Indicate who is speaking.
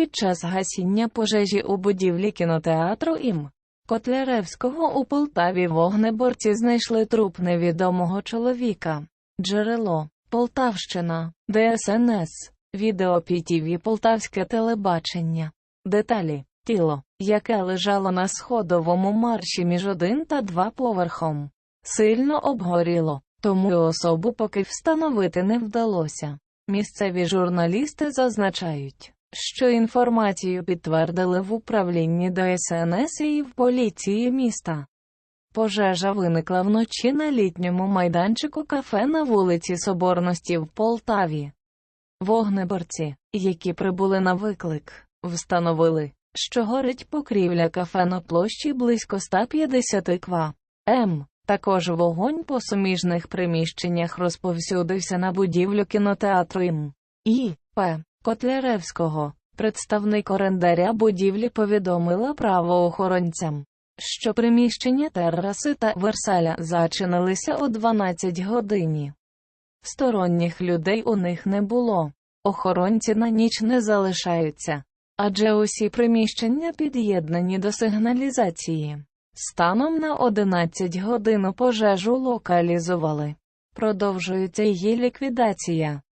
Speaker 1: під час гасіння пожежі у будівлі кінотеатру ім. Котляревського у Полтаві вогнеборці знайшли труп невідомого чоловіка. Джерело. Полтавщина, ДСНС, відео ПІТІВІ Полтавське телебачення. Деталі. Тіло, яке лежало на сходовому марші між один та два поверхом, сильно обгоріло, тому особу поки встановити не вдалося. Місцеві журналісти зазначають, що інформацію підтвердили в управлінні ДСНС і в поліції міста. Пожежа виникла вночі на літньому майданчику кафе на вулиці Соборності в Полтаві. Вогнеборці, які прибули на виклик, встановили, що горить покрівля кафе на площі близько 150 ква. М. Також вогонь по суміжних приміщеннях розповсюдився на будівлю кінотеатру ім. І. П. Котляревського. Представник орендаря будівлі повідомила правоохоронцям, що приміщення тераси та Версаля зачинилися о 12 годині. Сторонніх людей у них не було. Охоронці на ніч не залишаються, адже усі приміщення під'єднані до сигналізації. Станом на 11 годин пожежу локалізували. Продовжується її ліквідація.